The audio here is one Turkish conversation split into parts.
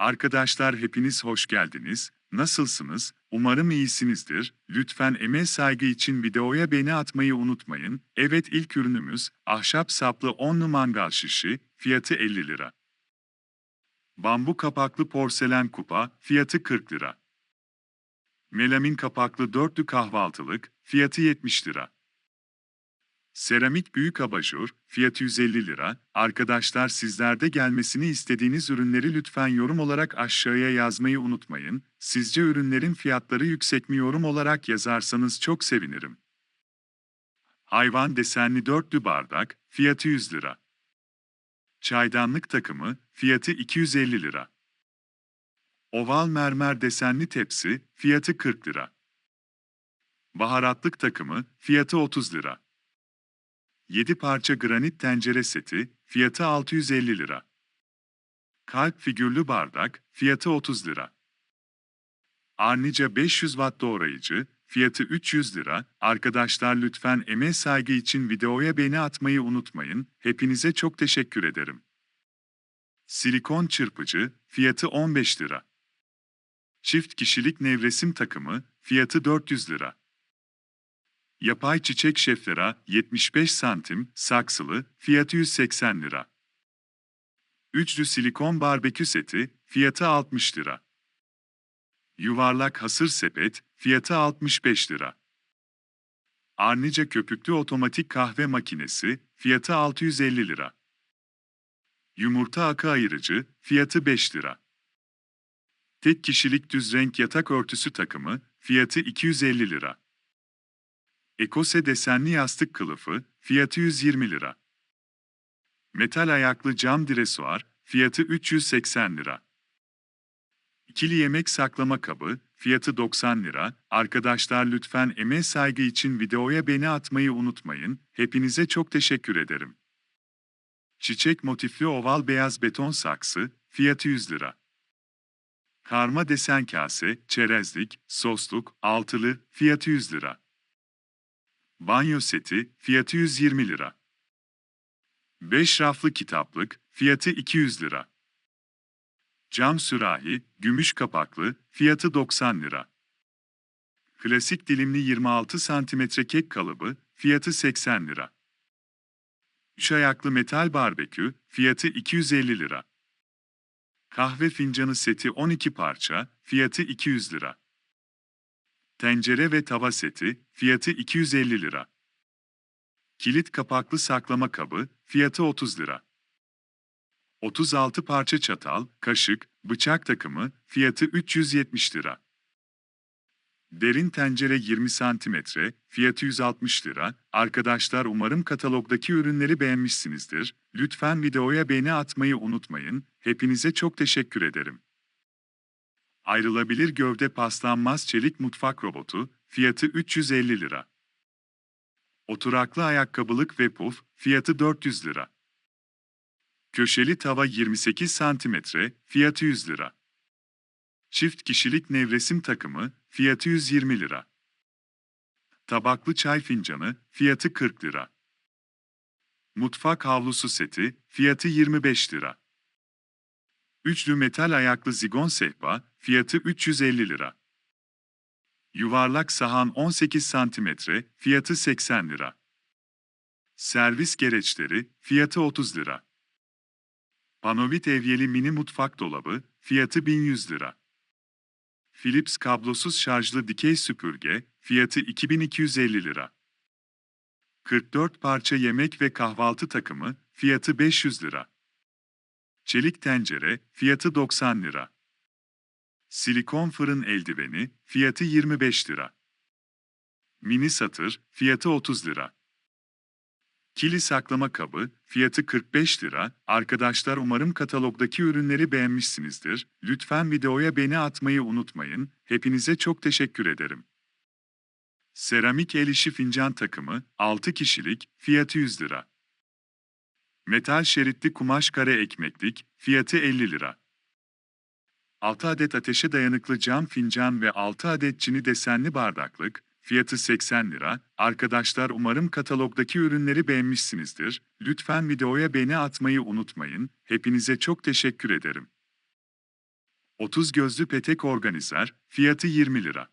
Arkadaşlar hepiniz hoş geldiniz. Nasılsınız? Umarım iyisinizdir. Lütfen emeğe saygı için videoya beğeni atmayı unutmayın. Evet ilk ürünümüz ahşap saplı 10'lu mangal şişi, fiyatı 50 lira. Bambu kapaklı porselen kupa, fiyatı 40 lira. Melamin kapaklı dörtlü kahvaltılık, fiyatı 70 lira. Seramik büyük abajur, fiyatı 150 lira. Arkadaşlar sizlerde gelmesini istediğiniz ürünleri lütfen yorum olarak aşağıya yazmayı unutmayın. Sizce ürünlerin fiyatları yüksek mi yorum olarak yazarsanız çok sevinirim. Hayvan desenli dörtlü bardak, fiyatı 100 lira. Çaydanlık takımı, fiyatı 250 lira. Oval mermer desenli tepsi, fiyatı 40 lira. Baharatlık takımı, fiyatı 30 lira. 7 parça granit tencere seti, fiyatı 650 lira. Kalp figürlü bardak, fiyatı 30 lira. Arnica 500 watt doğrayıcı, fiyatı 300 lira. Arkadaşlar lütfen emeğe saygı için videoya beğeni atmayı unutmayın. Hepinize çok teşekkür ederim. Silikon çırpıcı, fiyatı 15 lira. Çift kişilik nevresim takımı, fiyatı 400 lira. Yapay çiçek şeflera 75 santim saksılı fiyatı 180 lira. Üçlü silikon barbekü seti fiyatı 60 lira. Yuvarlak hasır sepet fiyatı 65 lira. Arnica köpüklü otomatik kahve makinesi fiyatı 650 lira. Yumurta akı ayırıcı fiyatı 5 lira. Tek kişilik düz renk yatak örtüsü takımı fiyatı 250 lira. Ekose desenli yastık kılıfı, fiyatı 120 lira. Metal ayaklı cam dresuar, fiyatı 380 lira. İkili yemek saklama kabı, fiyatı 90 lira. Arkadaşlar lütfen emeğe saygı için videoya beğeni atmayı unutmayın. Hepinize çok teşekkür ederim. Çiçek motifli oval beyaz beton saksı, fiyatı 100 lira. Karma desen kase, çerezlik, sosluk, altılı, fiyatı 100 lira. Banyo seti, fiyatı 120 lira. 5 raflı kitaplık, fiyatı 200 lira. Cam sürahi, gümüş kapaklı, fiyatı 90 lira. Klasik dilimli 26 cm kek kalıbı, fiyatı 80 lira. 3 ayaklı metal barbekü, fiyatı 250 lira. Kahve fincanı seti 12 parça, fiyatı 200 lira. Tencere ve tava seti, fiyatı 250 lira. Kilit kapaklı saklama kabı, fiyatı 30 lira. 36 parça çatal, kaşık, bıçak takımı, fiyatı 370 lira. Derin tencere 20 cm, fiyatı 160 lira. Arkadaşlar umarım katalogdaki ürünleri beğenmişsinizdir. Lütfen videoya beğeni atmayı unutmayın. Hepinize çok teşekkür ederim. Ayrılabilir gövde paslanmaz çelik mutfak robotu, fiyatı 350 lira. Oturaklı ayakkabılık ve puf, fiyatı 400 lira. Köşeli tava 28 cm, fiyatı 100 lira. Çift kişilik nevresim takımı, fiyatı 120 lira. Tabaklı çay fincanı, fiyatı 40 lira. Mutfak havlusu seti, fiyatı 25 lira. Üçlü metal ayaklı zigon sehpa, fiyatı 350 lira. Yuvarlak sahan 18 cm, fiyatı 80 lira. Servis gereçleri, fiyatı 30 lira. Panovit evyeli mini mutfak dolabı, fiyatı 1100 lira. Philips kablosuz şarjlı dikey süpürge, fiyatı 2250 lira. 44 parça yemek ve kahvaltı takımı, fiyatı 500 lira. Çelik tencere, fiyatı 90 lira. Silikon fırın eldiveni, fiyatı 25 lira. Mini satır, fiyatı 30 lira. Kili saklama kabı, fiyatı 45 lira. Arkadaşlar umarım katalogdaki ürünleri beğenmişsinizdir. Lütfen videoya beğeni atmayı unutmayın. Hepinize çok teşekkür ederim. Seramik el işi fincan takımı, 6 kişilik, fiyatı 100 lira. Metal şeritli kumaş kare ekmeklik, fiyatı 50 lira. 6 adet ateşe dayanıklı cam fincan ve 6 adet çini desenli bardaklık, fiyatı 80 lira. Arkadaşlar umarım katalogdaki ürünleri beğenmişsinizdir. Lütfen videoya beğeni atmayı unutmayın. Hepinize çok teşekkür ederim. 30 gözlü petek organizer, fiyatı 20 lira.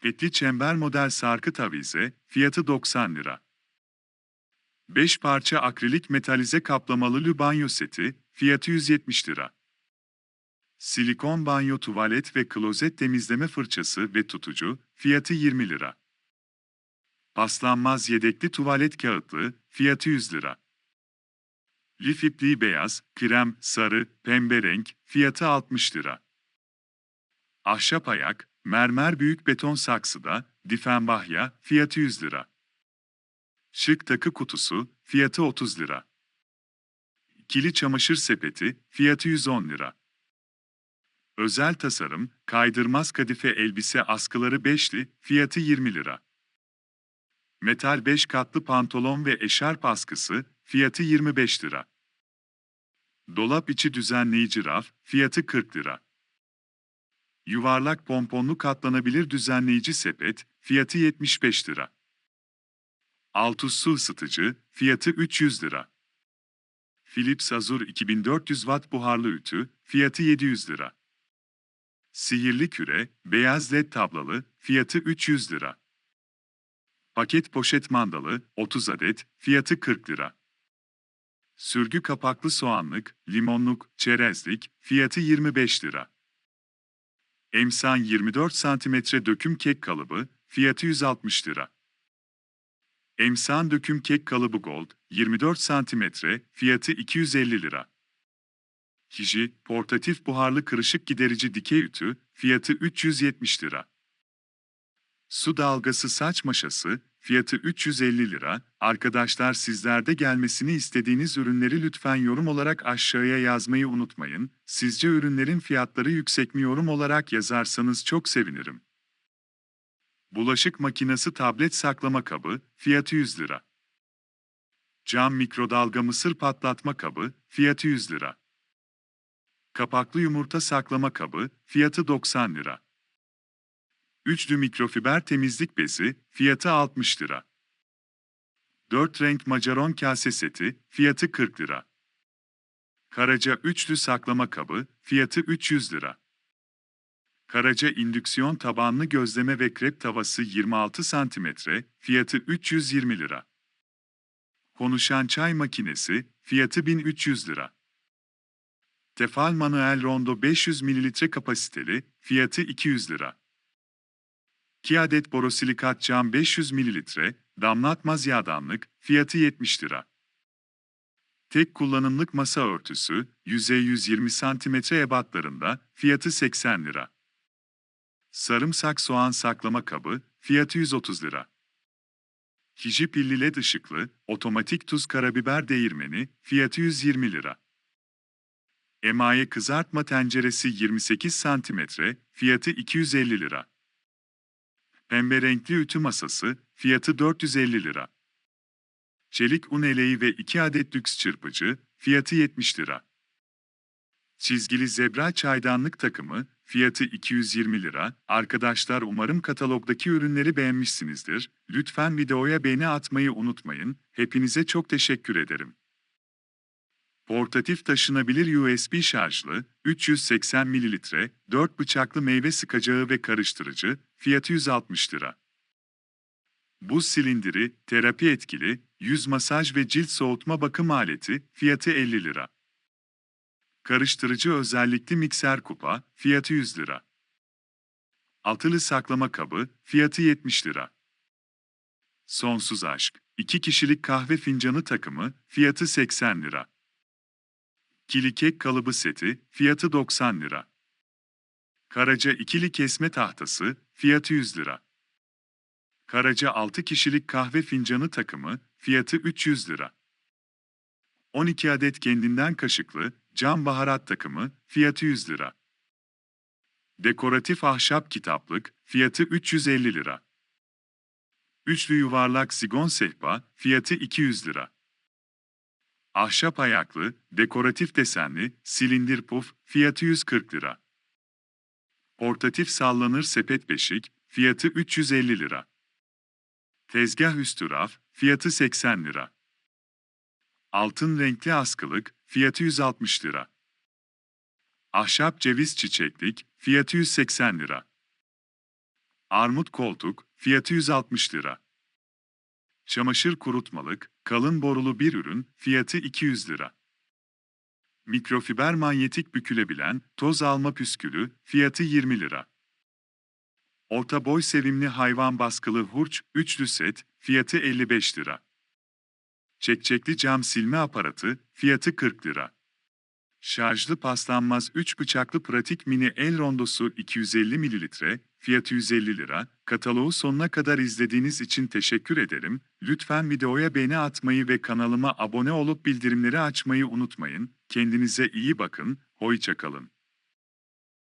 Petli çember model sarkı tavize, fiyatı 90 lira. 5 parça akrilik metalize kaplamalı lü banyo seti, fiyatı 170 lira. Silikon banyo tuvalet ve klozet temizleme fırçası ve tutucu, fiyatı 20 lira. Paslanmaz yedekli tuvalet kağıtlığı, fiyatı 100 lira. Lif ipliği beyaz, krem, sarı, pembe renk, fiyatı 60 lira. Ahşap ayak, mermer büyük beton saksıda, difenbahya, fiyatı 100 lira. Şık takı kutusu, fiyatı 30 lira. İkili çamaşır sepeti, fiyatı 110 lira. Özel tasarım, kaydırmaz kadife elbise askıları beşli, fiyatı 20 lira. Metal 5 katlı pantolon ve eşarp askısı, fiyatı 25 lira. Dolap içi düzenleyici raf, fiyatı 40 lira. Yuvarlak pomponlu katlanabilir düzenleyici sepet, fiyatı 75 lira. Altus su ısıtıcı, fiyatı 300 lira. Philips Azur 2400 watt buharlı ütü, fiyatı 700 lira. Sihirli küre, beyaz led tablalı, fiyatı 300 lira. Paket poşet mandalı, 30 adet, fiyatı 40 lira. Sürgü kapaklı soğanlık, limonluk, çerezlik, fiyatı 25 lira. Emsan 24 cm döküm kek kalıbı, fiyatı 160 lira. Emsan döküm kek kalıbı gold, 24 cm, fiyatı 250 lira. Kiji, portatif buharlı kırışık giderici dikey ütü, fiyatı 370 lira. Su dalgası saç maşası, fiyatı 350 lira. Arkadaşlar sizlerde gelmesini istediğiniz ürünleri lütfen yorum olarak aşağıya yazmayı unutmayın. Sizce ürünlerin fiyatları yüksek mi yorum olarak yazarsanız çok sevinirim. Bulaşık makinesi tablet saklama kabı, fiyatı 100 lira. Cam mikrodalga mısır patlatma kabı, fiyatı 100 lira. Kapaklı yumurta saklama kabı, fiyatı 90 lira. Üçlü mikrofiber temizlik bezi, fiyatı 60 lira. 4 renk macaron kase seti, fiyatı 40 lira. Karaca üçlü saklama kabı, fiyatı 300 lira. Karaca indüksiyon tabanlı gözleme ve krep tavası 26 cm, fiyatı 320 lira. Konuşan çay makinesi, fiyatı 1300 lira. Tefal manuel rondo 500 ml kapasiteli, fiyatı 200 lira. 2 adet borosilikat cam 500 ml, damlatmaz yağdanlık, fiyatı 70 lira. Tek kullanımlık masa örtüsü, yüzey 120 cm ebatlarında, fiyatı 80 lira. Sarımsak soğan saklama kabı, fiyatı 130 lira. Hiji pilli led ışıklı, otomatik tuz karabiber değirmeni, fiyatı 120 lira. Emaye kızartma tenceresi 28 cm, fiyatı 250 lira. Pembe renkli ütü masası, fiyatı 450 lira. Çelik un eleği ve 2 adet lüks çırpıcı, fiyatı 70 lira. Çizgili zebra çaydanlık takımı, fiyatı 220 lira. Arkadaşlar umarım katalogdaki ürünleri beğenmişsinizdir. Lütfen videoya beğeni atmayı unutmayın. Hepinize çok teşekkür ederim. Portatif taşınabilir USB şarjlı, 380 ml, 4 bıçaklı meyve sıkacağı ve karıştırıcı, fiyatı 160 lira. Buz silindiri, terapi etkili, yüz masaj ve cilt soğutma bakım aleti, fiyatı 50 lira. Karıştırıcı özellikli mikser kupa, fiyatı 100 lira. Altılı saklama kabı, fiyatı 70 lira. Sonsuz aşk, 2 kişilik kahve fincanı takımı, fiyatı 80 lira. Kili kek kalıbı seti, fiyatı 90 lira. Karaca ikili kesme tahtası, fiyatı 100 lira. Karaca 6 kişilik kahve fincanı takımı, fiyatı 300 lira. 12 adet kendinden kaşıklı, cam baharat takımı, fiyatı 100 lira. Dekoratif ahşap kitaplık, fiyatı 350 lira. Üçlü yuvarlak sigon sehpa, fiyatı 200 lira. Ahşap ayaklı, dekoratif desenli, silindir puf, fiyatı 140 lira. Portatif sallanır sepet beşik, fiyatı 350 lira. Tezgah üstü raf, fiyatı 80 lira. Altın renkli askılık, fiyatı 160 lira. Ahşap ceviz çiçeklik, fiyatı 180 lira. Armut koltuk, fiyatı 160 lira. Çamaşır kurutmalık, kalın borulu bir ürün, fiyatı 200 lira. Mikrofiber manyetik bükülebilen, toz alma püskülü, fiyatı 20 lira. Orta boy sevimli hayvan baskılı hurç, üçlü set, fiyatı 55 lira. Çekçekli cam silme aparatı, fiyatı 40 lira. Şarjlı paslanmaz 3 bıçaklı pratik mini el rondosu 250 ml, fiyatı 150 lira. Kataloğu sonuna kadar izlediğiniz için teşekkür ederim. Lütfen videoya beğeni atmayı ve kanalıma abone olup bildirimleri açmayı unutmayın. Kendinize iyi bakın, hoşça kalın.